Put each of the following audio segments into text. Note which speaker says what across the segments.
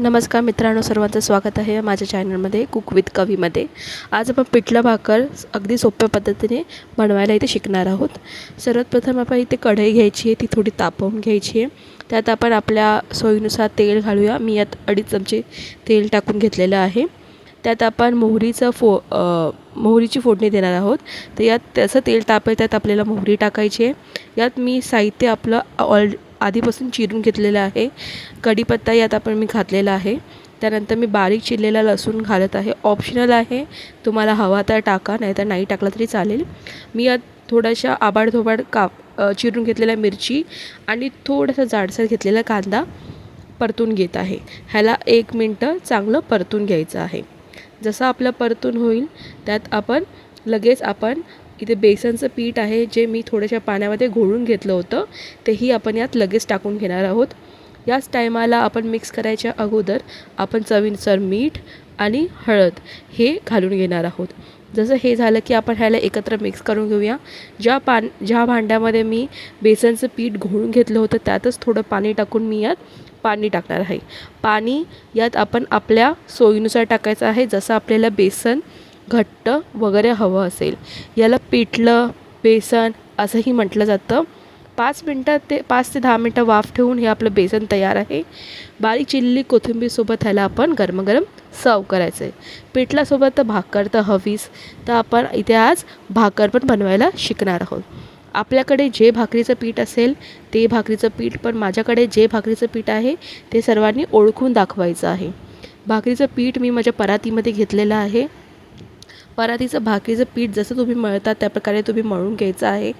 Speaker 1: नमस्कार मित्रांनो सर्वांचं स्वागत आहे माझ्या चॅनलमध्ये कुक विथ कवीमध्ये. आज आपण पिठलं भाकर अगदी सोप्या पद्धतीने बनवायला इथे शिकणार आहोत. सर्वात प्रथम आपण इथे कढई घ्यायची आहे ती थोडी तापवून घ्यायची आहे. त्यात आपण आपल्या सोयीनुसार तेल घालूया. मी यात अडीच चमचे तेल टाकून घेतलेलं आहे. त्यात आपण मोहरीचं फो मोहरीची फोडणी देणार आहोत. तर यात त्याचं तेल तापेल त्यात आपल्याला मोहरी टाकायची आहे. यात मी साहित्य आपलं ऑल आधीपासून चिरून घेतलेलं आहे. कढीपत्ता यात आपण मी घातलेला आहे. त्यानंतर मी बारीक चिरलेला लसूण घालत आहे. ऑप्शनल आहे. तुम्हाला हवा तर टाका नाहीतर नाही टाकला तरी चालेल. मी यात थोड्याशा आबाडधोबाड काप चिरून घेतलेल्या मिरची आणि थोडंसं जाडसर घेतलेला कांदा परतून घेत आहे. ह्याला एक मिनटं चांगलं परतून घ्यायचं आहे. जसं आपलं परतून होईल त्यात आपण लगेच आपण इथे बेसनचं पीठ आहे जे मी थोड्याशा पाण्यामध्ये घोळून घेतलं होतं तेही आपण यात लगेच टाकून घेणार आहोत. याच टायमाला आपण मिक्स करायच्या अगोदर आपण चवीनुसार मीठ आणि हळद हे घालून घेणार आहोत. जसं हे झालं की आपण ह्याला एकत्र मिक्स करून घेऊया. ज्या पान ज्या भांड्यामध्ये मी बेसनचं पीठ घोळून घेतलं होतं त्यातच थोडं पाणी टाकून मी यात पाणी टाकणार आहे. पाणी यात आपण आपल्या सोयीनुसार टाकायचं आहे. जसं आपल्याला बेसन घट्ट वगैरे हवं असेल. याला पिठलं बेसन असंही म्हटलं जातं. पाच मिनटं ते पाच ते दहा मिनटं वाफ ठेवून हे आपलं बेसन तयार आहे. बारीक चिल्ली कोथिंबीरसोबत ह्याला आपण गरमगरम सर्व करायचं आहे. पिठलासोबत तर भाकर तर हवीच. तर आपण इथे आज भाकर पण बनवायला शिकणार आहोत. आपल्याकडे जे भाकरीचं पीठ असेल ते भाकरीचं पीठ पण माझ्याकडे जे भाकरीचं पीठ आहे ते सर्वांनी ओळखून दाखवायचं आहे. भाकरीचं पीठ मी माझ्या परातीमध्ये घेतलेलं आहे. परातीचं भाकरीचं पीठ जसं तुम्ही मळता त्या प्रकारे तुम्ही मळून घ्यायचं आहे.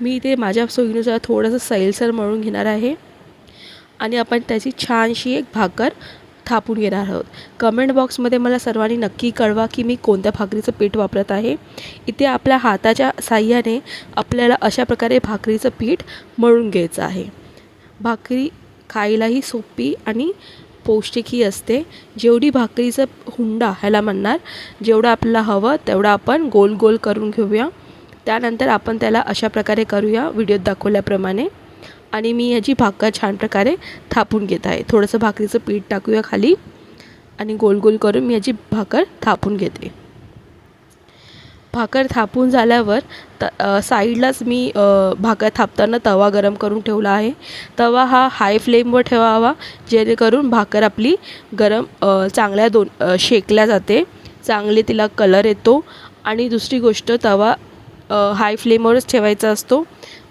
Speaker 1: मी इथे माझ्या सोयीनुसार थोडंसं सैलसर मळून घेणार आहे. आणि आपण त्याची छानशी एक भाकर थापून घेणार आहोत. कमेंट बॉक्समध्ये मला सर्वांनी नक्की कळवा की मी कोणत्या भाकरीचं पीठ वापरत आहे. इथे आपल्या हाताच्या साह्याने आपल्याला अशा प्रकारे भाकरीचं पीठ मळून घ्यायचं आहे. भाकरी खायलाही सोपी आणि पौष्टिकही असते. जेवढी भाकरीचं हुंडा ह्याला म्हणणार जेवढं आपल्याला हवं तेवढं आपण गोल गोल करून घेऊया. त्यानंतर आपण त्याला अशा प्रकारे करूया व्हिडिओत दाखवल्याप्रमाणे. आणि मी ह्याची भाकर छान प्रकारे थापून घेत आहे. थोडंसं भाकरीचं पीठ टाकूया खाली. आणि गोल गोल करून मी ह्याची भाकर थापून घेते. भाकर थापून झाल्यावर त साईडलाच मी भाकर थापताना तवा गरम करून ठेवला आहे. तवा हा हाय फ्लेमवर ठेवावा जेणेकरून भाकर आपली गरम चांगल्या दोन शेकल्या जाते. चांगले तिला कलर येतो. आणि दुसरी गोष्ट तवा हाय फ्लेमवरच ठेवायचा असतो.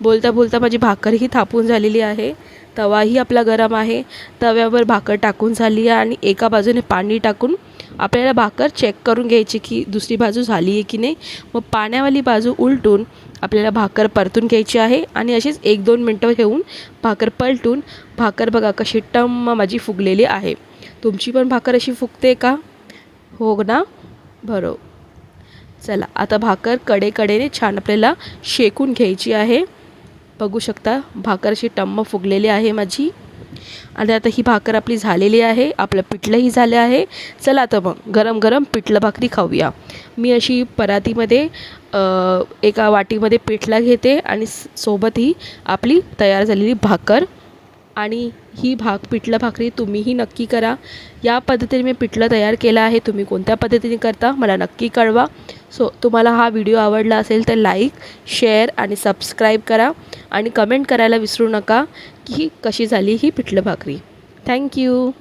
Speaker 1: बोलता बोलता माझी भाकरही थापून झालेली आहे. तवाही आपला गरम आहे. तव्यावर भाकर टाकून झाली आहे आणि एका बाजूने पाणी टाकून आपल्याला भाकर चेक करून घ्यायची की दुसरी बाजू झाली आहे की नाही. मग पाण्यावाली बाजू उलटून आपल्याला भाकर परतून घ्यायची आहे आणि अशीच एक दोन मिनटं ठेवून भाकर पलटून भाकर बघा कशी टम्म माझी फुगलेली आहे. तुमची पण भाकर अशी फुगते का? हो ना? बरोबर चला आता भाकर कडेकडेने छान आपल्याला शेकून घ्यायची आहे. बघू शकता भाकर अशी टम्म फुगलेली आहे माझी. आणि आता ही भाकर आपली झालेली आहे आपलं पिठलंही झालं आहे. चला आता मग गरम गरम पिठलं भाकरी खाऊया. मी अशी परातीमध्ये एका वाटीमध्ये पिठला घेते आणि सोबत ही आपली तयार झालेली भाकर आणि ही भाक पिठलं भाकरी तुम्हीही नक्की करा. या पद्धतीने मी पिठलं तयार केलं आहे. तुम्ही कोणत्या पद्धतीने करता मला नक्की कळवा. सो तुम्हाला हा व्हिडिओ आवडला असेल तर लाईक शेअर आणि सबस्क्राईब करा. आणि कमेंट करायला विसरू नका. की कशी झाली ही पिठलं भाकरी. थँक्यू